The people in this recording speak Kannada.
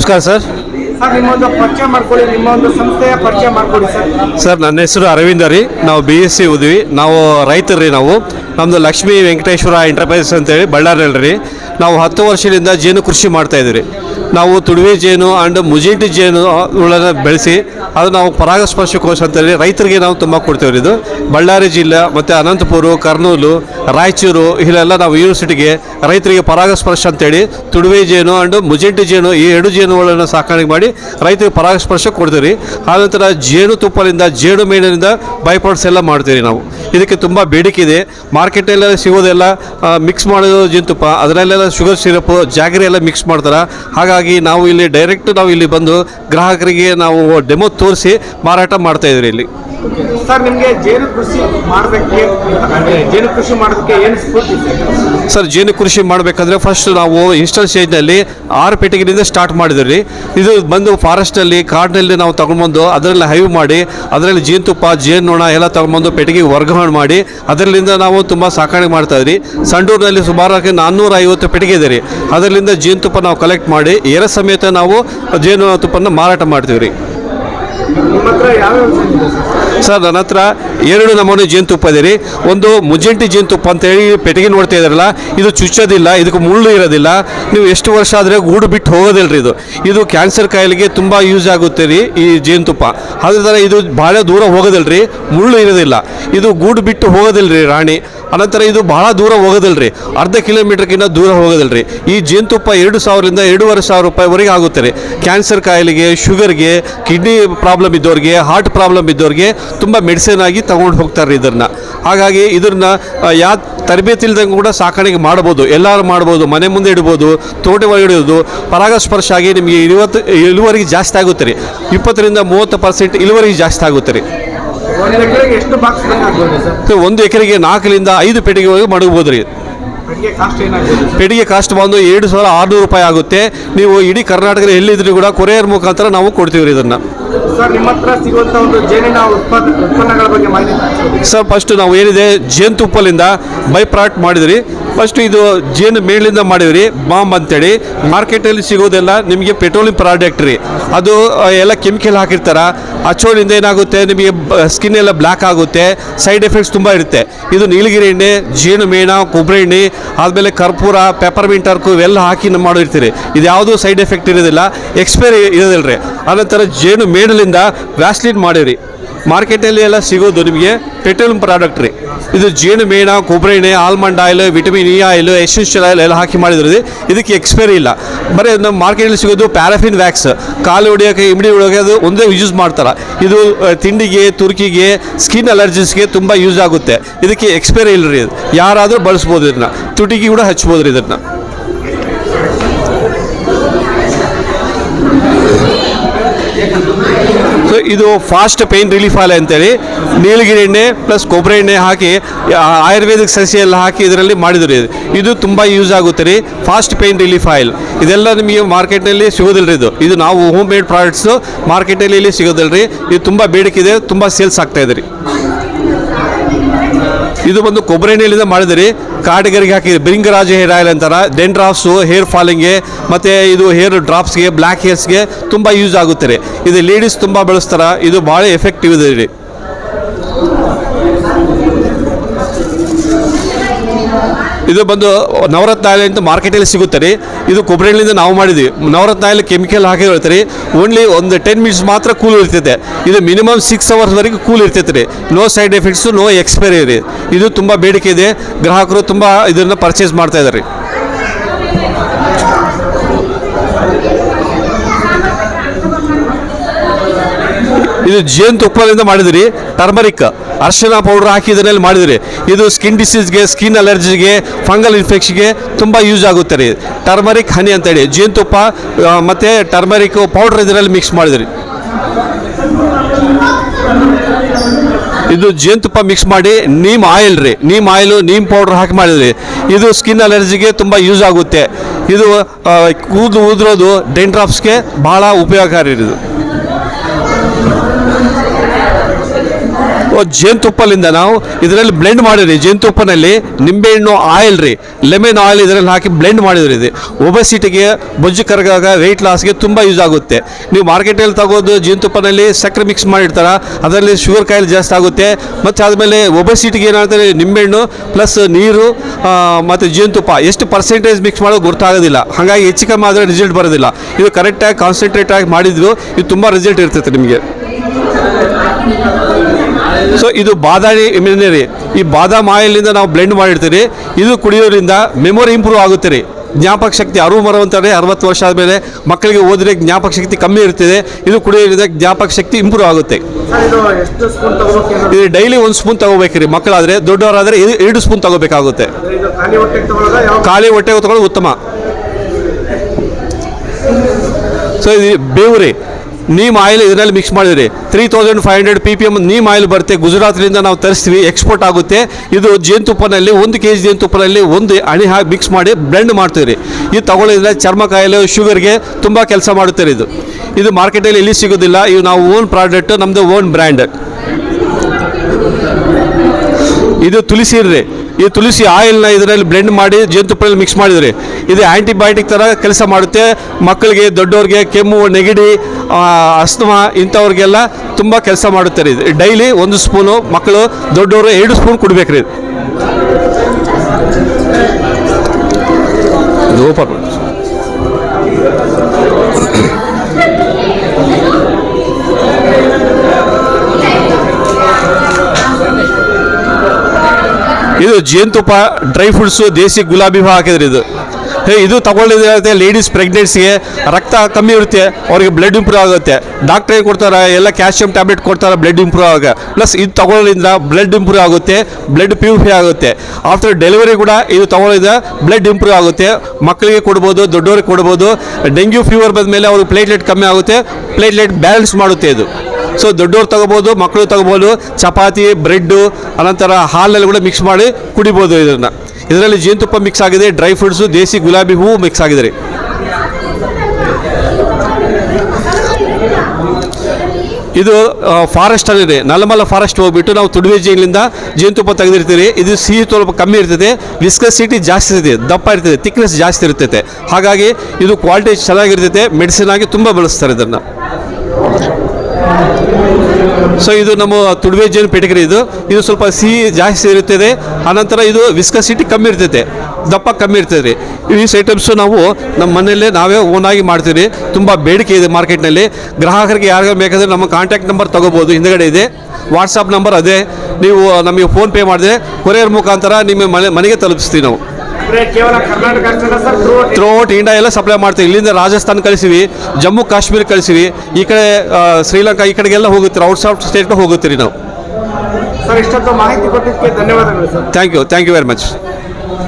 ನಮಸ್ಕಾರ ಸರ್. ಸರ್ ನಿಮ್ಮೊಂದು ಪರಿಚಯ ಮಾಡ್ಕೊಳ್ಳಿ, ನಿಮ್ಮ ಒಂದು ಸಂಸ್ಥೆಯ ಪರಿಚಯ ಮಾಡ್ಕೊಳ್ಳಿ ಸರ್. ಸರ್, ನನ್ನ ಹೆಸರು ಅರವಿಂದ ರೀ. ನಾವು ಬಿ ಎಸ್ ಸಿ ಉದ್ವಿ ನಾವು ರೈತರು ರೀ ನಾವು. ನಮ್ಮದು ಲಕ್ಷ್ಮೀ ವೆಂಕಟೇಶ್ವರ ಎಂಟರ್ಪ್ರೈಸಸ್ ಅಂತೇಳಿ ಬಳ್ಳಾರಿಯಲ್ಲಿ ರೀ. ನಾವು ಹತ್ತು ವರ್ಷದಿಂದ ಜೇನು ಕೃಷಿ ಮಾಡ್ತಾ ಇದ್ದೀವಿ ನಾವು ತುಡುವೆ ಜೇನು ಆ್ಯಂಡ್ ಮುಜಿಂಟಿ ಜೇನು ಗಳನ್ನ ಬೆಳೆಸಿ, ಅದು ನಾವು ಪರಾಗಸ್ಪರ್ಶಕೋಶ ಅಂತೇಳಿ ರೈತರಿಗೆ ನಾವು ತುಂಬ ಕೊಡ್ತೇವೆ ಇದು. ಬಳ್ಳಾರಿ ಜಿಲ್ಲೆ ಮತ್ತು ಅನಂತಪುರ, ಕರ್ನೂಲು, ರಾಯಚೂರು, ಇಲ್ಲೆಲ್ಲ ನಾವು ಯೂನಿವರ್ಸಿಟಿಗೆ ರೈತರಿಗೆ ಪರಾಗಸ್ಪರ್ಶ ಅಂತೇಳಿ ತುಡುವೆ ಜೇನು ಆ್ಯಂಡ್ ಮುಜಿಂಟಿ ಜೇನು, ಈ ಎರಡು ಜೇನುಗಳನ್ನು ಸಾಕಾಣಿಕೆ ಮಾಡಿ ರೈತರಿಗೆ ಪರಾಗಸ್ಪರ್ಶ ಕೊಡ್ತೀವಿ ರೀ ಆನಂತರ ಜೇನು ತುಪ್ಪದಿಂದ, ಜೇನು ಮೇಣಿನಿಂದ ಬೈ ಎಲ್ಲ ಮಾಡ್ತೀವಿ ನಾವು. ಇದಕ್ಕೆ ತುಂಬ ಬೇಡಿಕೆ ಇದೆ. ಮಾರ್ಕೆಟಲ್ಲೆಲ್ಲ ಸಿಗೋದೆಲ್ಲ ಮಿಕ್ಸ್ ಮಾಡೋದು ಜೇನುತುಪ್ಪ, ಅದರಲ್ಲೆಲ್ಲ ಶುಗರ್ ಸಿರಪ್ ಜಾಗರಿ ಎಲ್ಲ ಮಿಕ್ಸ್ ಮಾಡ್ತಾರೆ. ಹಾಗಾಗಿ ನಾವು ಇಲ್ಲಿ ಡೈರೆಕ್ಟ್ ನಾವು ಇಲ್ಲಿ ಬಂದು ಗ್ರಾಹಕರಿಗೆ ನಾವು ಡೆಮೋ ತೋರಿಸಿ ಮಾರಾಟ ಮಾಡ್ತಾ ಇದ್ದೀವಿ ಇಲ್ಲಿ. ಸರ್, ನಿಮಗೆ ಜೇನು ಕೃಷಿ ಮಾಡಬೇಕು ಜೇನು ಕೃಷಿ ಮಾಡೋದಕ್ಕೆ ಏನು ಸ್ಫೂರ್ತಿ ಸರ್? ಜೇನು ಕೃಷಿ ಮಾಡಬೇಕಂದ್ರೆ ಫಸ್ಟ್ ನಾವು ಇನ್ಸ್ಟಲ್ ಸ್ಟೇಜ್ನಲ್ಲಿ ಆರು ಪೆಟ್ಟಿಗೆಯಿಂದ ಸ್ಟಾರ್ಟ್ ಮಾಡಿದ್ರಿ. ಇದು ಬಂದು ಫಾರೆಸ್ಟಲ್ಲಿ ಕಾಡಿನಲ್ಲಿ ನಾವು ತಗೊಂಡ್ಬಂದು ಅದರಲ್ಲಿ ಹೈವ್ ಮಾಡಿ, ಅದರಲ್ಲಿ ಜೇನುತುಪ್ಪ, ಜೇನುನೊಣ ಎಲ್ಲ ತಗೊಂಡ್ಬಂದು ಪೆಟ್ಟಿಗೆ ವರ್ಗಾವಣೆ ಮಾಡಿ ಅದರಿಂದ ನಾವು ತುಂಬ ಸಾಕಾಣೆ ಮಾಡ್ತಾ ಇದ್ರಿ. ಸಂಡೂರಿನಲ್ಲಿ ಸುಮಾರು ನಾನ್ನೂರ ಐವತ್ತು ಪೆಟ್ಟಿಗೆ ಇದೆ ರೀ ಅದರಿಂದ ಜೇನುತುಪ್ಪ ನಾವು ಕಲೆಕ್ಟ್ ಮಾಡಿ, ಏರ ಸಮೇತ ನಾವು ಜೇನು ತುಪ್ಪನ ಮಾರಾಟ ಮಾಡ್ತೀವಿ ರೀ ನಿಮ್ಮ ಹತ್ರ ಯಾವ್ಯಾವ ಜೇನು ಇದೆ ಸರ್? ನನ್ನ ಹತ್ರ ಎರಡು ನಮೂನೆ ಜೇನುತುಪ್ಪ ಇದೆ ರೀ. ಒಂದು ಮುಜೆಂಟಿ ಜೇನುತುಪ್ಪ ಅಂತೇಳಿ ಪೆಟ್ಟಿಗೆ ನೋಡ್ತಾ ಇದ್ದಾರಲ್ಲ, ಇದು ಚುಚ್ಚೋದಿಲ್ಲ, ಇದಕ್ಕೆ ಮುಳ್ಳು ಇರೋದಿಲ್ಲ. ನೀವು ಎಷ್ಟು ವರ್ಷ ಆದರೆ ಗೂಡು ಬಿಟ್ಟು ಹೋಗೋದಿಲ್ಲ ರೀ ಇದು. ಇದು ಕ್ಯಾನ್ಸರ್ ಕಾಯಿಲೆಗೆ ತುಂಬ ಯೂಸ್ ಆಗುತ್ತೆ ರೀ ಈ ಜೇನುತುಪ್ಪ. ಅದೇ ಥರ ಇದು ಭಾಳ ದೂರ ಹೋಗೋದಿಲ್ಲ ರೀ ಮುಳ್ಳು ಇರೋದಿಲ್ಲ. ಇದು ಗೂಡು ಬಿಟ್ಟು ಹೋಗೋದಿಲ್ಲ ರೀ ರಾಣಿ. ಅನಂತರ ಇದು ಭಾಳ ದೂರ ಹೋಗೋದಿಲ್ಲ ರೀ ಅರ್ಧ ಕಿಲೋಮೀಟರ್ಗಿಂತ ದೂರ ಹೋಗೋದಿಲ್ಲ ರೀ ಈ ಜೇನುತುಪ್ಪ ಎರಡು ಸಾವಿರದಿಂದ ಎರಡೂವರೆ ಸಾವಿರ ರೂಪಾಯಿವರೆಗೆ ಆಗುತ್ತೆ ರೀ. ಕ್ಯಾನ್ಸರ್ ಕಾಯಿಲೆಗೆ, ಶುಗರ್ಗೆ, ಕಿಡ್ನಿ ಪ್ರಾಬ್ಲಮ್ ಇದ್ದವ್ರಿಗೆ ಹಾರ್ಟ್ ಪ್ರಾಬ್ಲಮ್ ಇದ್ದವ್ರಿಗೆ ತುಂಬ ಮೆಡಿಸಿನ್ ಆಗಿ ತಗೊಂಡು ಹೋಗ್ತಾರೆ ಇದನ್ನು ಹಾಗಾಗಿ ಇದನ್ನ ಯಾ ತರಬೇತಿ ಇಲ್ದಂಗೆ ಕೂಡ ಸಾಕಾಣಿಕೆ ಮಾಡ್ಬೋದು. ಎಲ್ಲರೂ ಮಾಡ್ಬೋದು ಮನೆ ಮುಂದೆ ಇಡ್ಬೋದು ತೋಟ ಒಳಗೆ ಇಡೋದು ಪರಾಗಸ್ಪರ್ಶ ಆಗಿ ನಿಮಗೆ ಇಳುವತ್ತು ಇಳುವರಿಗೆ ಜಾಸ್ತಿ ಆಗುತ್ತೆ ರೀ ಇಪ್ಪತ್ತರಿಂದ ಮೂವತ್ತು ಪರ್ಸೆಂಟ್ ಇಳುವರಿಗೆ ಜಾಸ್ತಿ ಆಗುತ್ತೆ ರೀ ಒಂದು ಎಕರೆಗೆ ನಾಲ್ಕರಿಂದ ಐದು ಪೆಟ್ಟಿಗೆ ಏನಾಗ್ಬೋದು ರೀ ಪೆಟ್ಟಿಗೆ ಕಾಸ್ಟ್ ಬಂದು ಎರಡು ಸಾವಿರ ಆರುನೂರು ರೂಪಾಯಿ ಆಗುತ್ತೆ. ನೀವು ಇಡೀ ಕರ್ನಾಟಕದ ಎಲ್ಲಿದ್ರು ಕೂಡ ಕೊರಿಯರ್ ಮುಖಾಂತರ ನಾವು ಕೊಡ್ತೀವಿ ರೀ ಇದನ್ನು. ಸರ್ ಫಸ್ಟ್ ನಾವು ಏನಿದೆ ಜೇನುತುಪ್ಪಲಿಂದ ಬೈ ಪ್ರಾಡಕ್ಟ್ ಮಾಡಿದ್ರಿ. ಫಸ್ಟ್ ಇದು ಜೇನು ಮೇಲಿಂದ ಮಾಡಿದ್ರಿ, ಬಾಂಬ್ ಅಂತೇಳಿ. ಮಾರ್ಕೆಟಲ್ಲಿ ಸಿಗೋದೆಲ್ಲ ನಿಮಗೆ ಪೆಟ್ರೋಲಿಯಂ ಪ್ರಾಡಕ್ಟ್ ರೀ. ಅದು ಎಲ್ಲ ಕೆಮಿಕಲ್ ಹಾಕಿರ್ತಾರ. ಹಚ್ಚೋಳಿಂದ ಏನಾಗುತ್ತೆ, ನಿಮಗೆ ಸ್ಕಿನ್ ಎಲ್ಲ ಬ್ಲ್ಯಾಕ್ ಆಗುತ್ತೆ ಸೈಡ್ ಎಫೆಕ್ಟ್ಸ್ ತುಂಬ ಇರುತ್ತೆ. ಇದು ನೀಲಗಿರಿ ಎಣ್ಣೆ, ಜೇನು ಮೇಣ, ಕೊಬ್ಬರಿ ಎಣ್ಣೆ, ಆದಮೇಲೆ ಕರ್ಪೂರ ಪೆಪರ್ಮಿಂಟ್ ಅರ್ಕು ಇವೆಲ್ಲ ಹಾಕಿ ಮಾಡಿರ್ತೀರಿ. ಇದು ಯಾವುದೂ ಸೈಡ್ ಎಫೆಕ್ಟ್ ಇರೋದಿಲ್ಲ ಎಕ್ಸ್ಪೈರಿ ಇರೋದಿಲ್ಲ ರೀ ಅನಂತರ ಜೇನು ಮೇಣಲಿಂದ ವ್ಯಾಸ್ಲಿನ್ ಮಾಡಿರಿ. ಮಾರ್ಕೆಟಲ್ಲಿ ಎಲ್ಲ ಸಿಗೋದು ನಿಮಗೆ ಪೆಟ್ರೋಲಿಯಂ ಪ್ರಾಡಕ್ಟ್ ರೀ. ಇದು ಜೇನು ಮೇಣ, ಕೊಬ್ಬರಿ ಎಣ್ಣೆ, almond oil, vitamin E oil essential oil ಎಲ್ಲ ಹಾಕಿ ಮಾಡಿದ್ರಿ ಇದಕ್ಕೆ ಎಕ್ಸ್ಪೈರಿ ಇಲ್ಲ. ಬರೀ ನಮ್ಮ ಮಾರ್ಕೆಟಲ್ಲಿ ಸಿಗೋದು ಪ್ಯಾರಾಫಿನ್ ವ್ಯಾಕ್ಸ್. ಕಾಲು ಹೊಡಿಯೋಕೆ, ಇಮಿಡಿ ಹೊಡಿಯೋಕೆ ಅದು ಒಂದೇ ಯೂಸ್ ಮಾಡ್ತಾರೆ. ಇದು ತಿಂಡಿಗೆ, ತುರ್ಕಿಗೆ ಸ್ಕಿನ್ ಅಲರ್ಜಿಸ್ಗೆ ತುಂಬ ಯೂಸ್ ಆಗುತ್ತೆ. ಇದಕ್ಕೆ ಎಕ್ಸ್ಪೈರಿ ಇಲ್ಲ ರೀ ಯಾರಾದರೂ ಬಳಸ್ಬೋದು ಇದನ್ನ. ತುಟಿಗೆ ಕೂಡ ಹಚ್ಬೋದು ಇದನ್ನು. ಸೊ ಇದು ಫಾಸ್ಟ್ ಪೇನ್ ರಿಲೀಫ್ ಆಲೆ ಅಂತೇಳಿ ನೀಲಗಿರಿ ಎಣ್ಣೆ ಪ್ಲಸ್ ಕೊಬ್ಬರಿ ಎಣ್ಣೆ ಹಾಕಿ ಆಯುರ್ವೇದಿಕ್ ಸಸ್ಯ ಎಲ್ಲ ಹಾಕಿ ಇದರಲ್ಲಿ ಮಾಡಿದ್ರು ಇದು. ತುಂಬ ಯೂಸ್ ಆಗುತ್ತೆ ರೀ. ಫಾಸ್ಟ್ ಪೇನ್ ರಿಲೀಫ್ ಆಯಿಲ್ ಇದೆಲ್ಲ ನಿಮಗೆ ಮಾರ್ಕೆಟ್ನಲ್ಲಿ ಸಿಗೋದಿಲ್ಲ ಇದು. ಇದು ನಾವು ಹೋಮ್ ಮೇಡ್ ಪ್ರಾಡಕ್ಟ್ಸು ಮಾರ್ಕೆಟಲ್ಲಿ ಇಲ್ಲಿ ಸಿಗೋದಿಲ್ಲ ರೀ ಇದು ತುಂಬ ಬೇಡಿಕೆ ಇದೆ, ತುಂಬ ಸೇಲ್ಸ್ ಆಗ್ತಾ ಇದೆ ರೀ. ಇದು ಬಂದು ಕೊಬ್ಬರಿ ಎಣ್ಣೆಯಿಂದ ಮಾಡಿದ್ರಿ. ಕಾಡಿಗರಿಗೆ ಹಾಕಿ ಬ್ರಿಂಗರಾಜ ಹೇರ್ ಆಯಿಲ್ ಅಂತಾರೆ. ಡೆಂಡ್ರಾಫ್ಸು ಹೇರ್ ಫಾಲಿಂಗ್ಗೆ, ಮತ್ತು ಇದು ಹೇರ್ ಡ್ರಾಪ್ಸ್ಗೆ, ಬ್ಲ್ಯಾಕ್ ಹೇರ್ಸ್ಗೆ ತುಂಬ ಯೂಸ್ ಆಗುತ್ತೆ ಇದು ಲೇಡೀಸ್ ತುಂಬ ಬಳಸ್ತಾರೆ. ಇದು ಭಾಳ ಎಫೆಕ್ಟಿವ್ ಇದೆ ರೀ. ಇದು ಬಂದು ನವರತ್ನ ಆಯಿಲ್ ಅಂತ ಮಾರ್ಕೆಟಲ್ಲಿ ಸಿಗುತ್ತೆ ರೀ. ಇದು ಕೊಬ್ಬರಿ ನಾವು ಮಾಡಿದ್ವಿ. ನವರತ್ನ ಆಯಿಲ್ ಕೆಮಿಕಲ್ ಹಾಕಿ ಹೇಳ್ತಾರೆ ಓನ್ಲಿ ಒಂದು ಟೆನ್ ಮಿನಿಟ್ಸ್ ಮಾತ್ರ ಕೂಲ್ ಇರ್ತೈತೆ. ಇದು ಮಿನಿಮಮ್ ಸಿಕ್ಸ್ ಅವರ್ಸ್ವರೆಗೆ ಕೂಲ್ ಇರ್ತೈತೆ ರೀ. No side effects no expiry ರೀ. ಇದು ತುಂಬ ಬೇಡಿಕೆ ಇದೆ. ಗ್ರಾಹಕರು ತುಂಬ ಇದನ್ನು ಪರ್ಚೇಸ್ ಮಾಡ್ತಾ ಇದ್ದಾರೆ ಇದು ಜೇನುತುಪ್ಪದಿಂದ ಮಾಡಿದಿರಿ. ಟರ್ಮರಿಕ್, ಅರ್ಶಿನ ಪೌಡರ್ ಹಾಕಿ ಇದರಲ್ಲಿ ಮಾಡಿದ್ರಿ. ಇದು ಸ್ಕಿನ್ ಡಿಸೀಸ್ಗೆ ಸ್ಕಿನ್ ಅಲರ್ಜಿಗೆ ಫಂಗಲ್ ಇನ್ಫೆಕ್ಷನ್ಗೆ ತುಂಬ ಯೂಸ್ ಆಗುತ್ತೆ ರೀ. ಟರ್ಮರಿಕ್ ಹನಿ ಅಂತೇಳಿ. ಜೇನುತುಪ್ಪ ಮತ್ತು ಮತ್ತೆ ಟರ್ಮರಿಕ್ ಪೌಡರ್ ಇದರಲ್ಲಿ ಮಿಕ್ಸ್ ಮಾಡಿದಿರಿ. ಇದು ಜೇನುತುಪ್ಪ ಮಿಕ್ಸ್ ಮಾಡಿ ನೀಮ್ ಆಯಿಲ್ ರೀ. ನೀಮ್ ಆಯಿಲು ನೀಮ್ ಪೌಡರ್ ಹಾಕಿ ಮಾಡಿದ್ರಿ. ಇದು ಸ್ಕಿನ್ ಅಲರ್ಜಿಗೆ ತುಂಬ ಯೂಸ್ ಆಗುತ್ತೆ. ಇದು ಕೂದಲು ಉದುರೋದು ಡೆಂಡ್ರಾಫ್ಸ್ಗೆ ಭಾಳ ಉಪಯೋಗಕಾರಿ ಇದು. ಜೇನುತುಪ್ಪಲಿಂದ ನಾವು ಇದರಲ್ಲಿ ಬ್ಲೆಂಡ್ ಮಾಡಿರಿ ಜೇನುತುಪ್ಪನಲ್ಲಿ ನಿಂಬೆಹಣ್ಣು ಆಯಿಲ್ ರೀ. ಲೆಮನ್ ಆಯಿಲ್ ಇದರಲ್ಲಿ ಹಾಕಿ ಬ್ಲೆಂಡ್ ಮಾಡಿದ್ರಿ ಇದು. ಒಬೆಸಿಟಿಗೆ ಬೊಜ್ಜು ಕರಗಾಗ ವೆಯ್ಟ್ ಲಾಸ್ಗೆ ತುಂಬ ಯೂಸ್ ಆಗುತ್ತೆ. ನೀವು ಮಾರ್ಕೆಟಲ್ಲಿ ತಗೋದು, ಜೇನುತುಪ್ಪನಲ್ಲಿ ಸಕ್ಕರೆ ಮಿಕ್ಸ್ ಮಾಡಿರ್ತಾರ, ಅದರಲ್ಲಿ ಶುಗರ್ ಕಾಯಿಲ್ ಜಾಸ್ತಿ ಆಗುತ್ತೆ. ಮತ್ತು ಆದಮೇಲೆ ಒಬೆಸಿಟಿಗೆ ಏನಾಗ್ತದೆ ನಿಂಬೆಹಣ್ಣು ಪ್ಲಸ್ ನೀರು ಮತ್ತು ಜೇನುತುಪ್ಪ. ಎಷ್ಟು ಪರ್ಸೆಂಟೇಜ್ ಮಿಕ್ಸ್ ಮಾಡೋದು ಗೊತ್ತಾಗೋದಿಲ್ಲ. ಹಾಗಾಗಿ ಹೆಚ್ಚು ಕಮ್ಮಿ ಆದರೆ ರಿಸಲ್ಟ್ ಬರೋದಿಲ್ಲ. ಇದು ಕರೆಕ್ಟಾಗಿ ಕಾನ್ಸಂಟ್ರೇಟ್ ಆಗಿ ಮಾಡಿದ್ರು, ಇದು ತುಂಬ ರಿಸಲ್ಟ್ ಇರ್ತೈತೆ ನಿಮಗೆ. ಸೊ ಇದು ಬಾದಾಮಿ ರೀ. ಈ ಬಾದಾಮ್ ಆಯಿಲಿಂದ ನಾವು ಬ್ಲೆಂಡ್ ಮಾಡಿರ್ತೀರಿ. ಇದು ಕುಡಿಯೋದ್ರಿಂದ ಮೆಮೊರಿ ಇಂಪ್ರೂವ್ ಆಗುತ್ತೆ ರೀ ಜ್ಞಾಪಕ ಶಕ್ತಿ ಅರಿವು ಅಂತಾರೆ ಅರವತ್ತು ವರ್ಷ ಆದಮೇಲೆ ಮಕ್ಕಳಿಗೆ ಓದಿದ್ರೆ ಜ್ಞಾಪಕ ಶಕ್ತಿ ಕಮ್ಮಿ ಇರ್ತದೆ. ಇದು ಕುಡಿಯೋದ್ರಿಂದ ಜ್ಞಾಪಕ ಶಕ್ತಿ ಇಂಪ್ರೂವ್ ಆಗುತ್ತೆ. ಇದು ಡೈಲಿ ಒಂದು ಸ್ಪೂನ್ ತಗೋಬೇಕ್ರಿ ಮಕ್ಕಳಾದರೆ, ದೊಡ್ಡವರಾದರೆ ಎರಡು ಸ್ಪೂನ್ ತಗೋಬೇಕಾಗುತ್ತೆ. ಖಾಲಿ ಹೊಟ್ಟೆಗೆ ತಗೊಳ್ಳೋದ ಉತ್ತಮ. ಸೊ ಇದು ಬೇವು ರೀ. ನೀಮ್ ಆಯಿಲ್ ಇದರಲ್ಲಿ ಮಿಕ್ಸ್ ಮಾಡಿದ್ರಿ. Three thousand five hundred P P M neem oil ಬರುತ್ತೆ. ಗುಜರಾತ್ನಿಂದ ನಾವು ತರಿಸ್ತೀವಿ ಎಕ್ಸ್ಪೋರ್ಟ್ ಆಗುತ್ತೆ. ಇದು ಜೇನುತುಪ್ಪನಲ್ಲಿ ಒಂದು ಕೆ ಜಿ ಜೇನುತುಪ್ಪನಲ್ಲಿ ಒಂದು ಹಣಿ ಹಾಕಿ ಮಿಕ್ಸ್ ಮಾಡಿ ಬ್ಲೆಂಡ್ ಮಾಡ್ತೀವಿ ಇದು ತಗೊಳ್ಳೋದ್ರಿಂದ ಚರ್ಮ ಕಾಯಿಲೆ ಶುಗರ್ಗೆ ತುಂಬ ಕೆಲಸ ಮಾಡುತ್ತೆ ಇದು. ಇದು ಮಾರ್ಕೆಟಲ್ಲಿ ಇಲ್ಲಿ ಸಿಗೋದಿಲ್ಲ. ಇವು ನಾವು ಓನ್ ಪ್ರಾಡಕ್ಟ್ ನಮ್ಮದು ಓನ್ ಬ್ರ್ಯಾಂಡ್ ಇದು ತುಳಸಿ ರೀ ಈ ತುಳಸಿ ಆಯಿಲ್ನ ಇದರಲ್ಲಿ ಬ್ಲೆಂಡ್ ಮಾಡಿ ಜೇನುತುಪ್ಪದಲ್ಲಿ ಮಿಕ್ಸ್ ಮಾಡಿದ್ರಿ. ಇದು ಆ್ಯಂಟಿಬಯೋಟಿಕ್ ಥರ ಕೆಲಸ ಮಾಡುತ್ತೆ. ಮಕ್ಕಳಿಗೆ, ದೊಡ್ಡವ್ರಿಗೆ, ಕೆಮ್ಮು, ನೆಗಡಿ ಅಸ್ತಮ ಇಂಥವ್ರಿಗೆಲ್ಲ ತುಂಬ ಕೆಲಸ ಮಾಡುತ್ತೆ ರೀ. ಡೈಲಿ ಒಂದು ಸ್ಪೂನು ಮಕ್ಕಳು, ದೊಡ್ಡವರು ಎರಡು ಸ್ಪೂನ್ ಕುಡ್ಬೇಕು ರೀ ಓಪನ್ ಇದು ಜೇನುತುಪ್ಪ, ಡ್ರೈ ಫ್ರೂಟ್ಸು, ದೇಸಿ ಗುಲಾಬಿ ಹೂ ಹಾಕಿದ್ರೆ ಇದು. ಹೇ, ಇದು ತಗೊಳ್ಳಿದ್ರೆ ಲೇಡೀಸ್ ಪ್ರೆಗ್ನೆನ್ಸಿಗೆ ರಕ್ತ ಕಮ್ಮಿ ಇರುತ್ತೆ, ಅವ್ರಿಗೆ ಬ್ಲಡ್ ಇಂಪ್ರೂವ್ ಆಗುತ್ತೆ. ಡಾಕ್ಟ್ರಿಗೆ ಕೊಡ್ತಾರೆ, ಎಲ್ಲ ಕ್ಯಾಲ್ಶಿಯಂ ಟ್ಯಾಬ್ಲೆಟ್ ಕೊಡ್ತಾರೆ ಬ್ಲಡ್ ಇಂಪ್ರೂವ್ ಆಗ ಪ್ಲಸ್ ಇದು ತಗೊಳ್ಳೋದ್ರಿಂದ ಬ್ಲಡ್ ಇಂಪ್ರೂವ್ ಆಗುತ್ತೆ ಬ್ಲಡ್ ಪ್ಯೂರಿಫೈ ಆಗುತ್ತೆ. ಆಫ್ಟರ್ ಡೆಲಿವರಿ ಕೂಡ ಇದು ತಗೊಳ್ಳೋದ್ರಿಂದ ಬ್ಲಡ್ ಇಂಪ್ರೂವ್ ಆಗುತ್ತೆ. ಮಕ್ಕಳಿಗೆ ಕೊಡ್ಬೋದು, ದೊಡ್ಡವ್ರಿಗೆ ಕೊಡ್ಬೋದು. ಡೆಂಗ್ಯೂ ಫೀವರ್ ಬಂದ ಮೇಲೆ ಅವ್ರಿಗೆ ಪ್ಲೇಟ್ಲೆಟ್ ಕಮ್ಮಿ ಆಗುತ್ತೆ ಪ್ಲೇಟ್ಲೆಟ್ ಬ್ಯಾಲೆನ್ಸ್ ಮಾಡುತ್ತೆ ಇದು. ಸೊ ದೊಡ್ಡವ್ರು ತಗೋಬೋದು ಮಕ್ಕಳು ತಗೋಬೋದು, ಚಪಾತಿ, ಬ್ರೆಡ್ಡು, ಅನಂತರ ಹಾಲಲ್ಲಿ ಕೂಡ ಮಿಕ್ಸ್ ಮಾಡಿ ಕುಡಿಬೋದು ಇದನ್ನು. ಇದರಲ್ಲಿ ಜೇನುತುಪ್ಪ ಮಿಕ್ಸ್ ಆಗಿದೆ ಡ್ರೈ ಫ್ರೂಟ್ಸು ದೇಸಿ ಗುಲಾಬಿ ಹೂವು ಮಿಕ್ಸ್ ಆಗಿದೆ ರೀ. ಇದು ಫಾರೆಸ್ಟ್ ಅಲ್ಲಿ ನಲ್ಲಮಲ್ಲ ಫಾರೆಸ್ಟ್ ಹೋಗ್ಬಿಟ್ಟು ನಾವು ತುಡುವೆ ಜೈಲಿಂದ ಜೇನುತುಪ್ಪ ತೆಗೆದಿರ್ತೀರಿ. ಇದು ಸಿಹಿ ಸ್ವಲ್ಪ ಕಮ್ಮಿ ಇರ್ತದೆ ವಿಸ್ಕಸಿಟಿ ಜಾಸ್ತಿ ಇರ್ತದೆ ದಪ್ಪ ಇರ್ತದೆ ತಿಕ್ನೆಸ್ ಜಾಸ್ತಿ ಇರ್ತೈತೆ. ಹಾಗಾಗಿ ಇದು ಕ್ವಾಲಿಟಿ ಚೆನ್ನಾಗಿರ್ತೈತೆ. ಮೆಡಿಸಿನ್ ಆಗಿ ತುಂಬ ಬಳಸ್ತಾರೆ ಇದನ್ನು. ಸೊ ಇದು ನಮ್ಮ ತುಡುವೆ ಜೇನು ಪೆಟಿಗರಿ ಇದು. ಇದು ಸ್ವಲ್ಪ ಸಿಹಿ ಜಾಸ್ತಿ ಇರುತ್ತದೆ. ಆನಂತರ ಇದು ವಿಸ್ಕಸಿಟಿ ಕಮ್ಮಿ ಇರ್ತೈತೆ. ದಪ್ಪ ಕಮ್ಮಿ ಇರ್ತದೆ ಈ ಐಟಮ್ಸು ನಾವು ನಮ್ಮ ಮನೆಯಲ್ಲೇ ನಾವೇ ಓನಾಗಿ ಮಾಡ್ತೀವಿ. ತುಂಬ ಬೇಡಿಕೆ ಇದೆ ಮಾರ್ಕೆಟ್ನಲ್ಲಿ. ಗ್ರಾಹಕರಿಗೆ ಯಾರಿಗಾರು ಬೇಕಾದರೆ ನಮ್ಮ ಕಾಂಟ್ಯಾಕ್ಟ್ ನಂಬರ್ ತೊಗೋಬೋದು. ಹಿಂದ್ಗಡೆ ಇದೆ. ವಾಟ್ಸಪ್ ನಂಬರ್ ಅದೇ. ನೀವು ನಮಗೆ ಫೋನ್ಪೇ ಮಾಡಿದ್ರೆ ಕೊರಿಯರ್ ಮುಖಾಂತರ ನಿಮ್ಮ ಮನೆ, ಮನೆಗೆ ತಲುಪಿಸ್ತೀವಿ ನಾವು. ಥ್ರೂ ಔಟ್ ಇಂಡಿಯಾ ಎಲ್ಲ ಸಪ್ಲೈ ಮಾಡ್ತೀವಿ. ಇಲ್ಲಿಂದ ರಾಜಸ್ಥಾನ್ ಕಳಿಸಿವಿ ಜಮ್ಮು ಕಾಶ್ಮೀರ ಕಳಿಸಿವಿ ಈ ಕಡೆ ಶ್ರೀಲಂಕಾ ಈ ಕಡೆಗೆಲ್ಲ ಹೋಗುತ್ತೀರಿ ಔಟ್ಸ್ ಆಫ್ ಸ್ಟೇಟ್ಗೆ ಹೋಗುತ್ತೀರಿ ನಾವು. ಸರ್ ಇಷ್ಟೊತ್ತು ಮಾಹಿತಿ ಕೊಟ್ಟಿದ್ದಕ್ಕೆ ಧನ್ಯವಾದಗಳು sir. Thank you thank you very much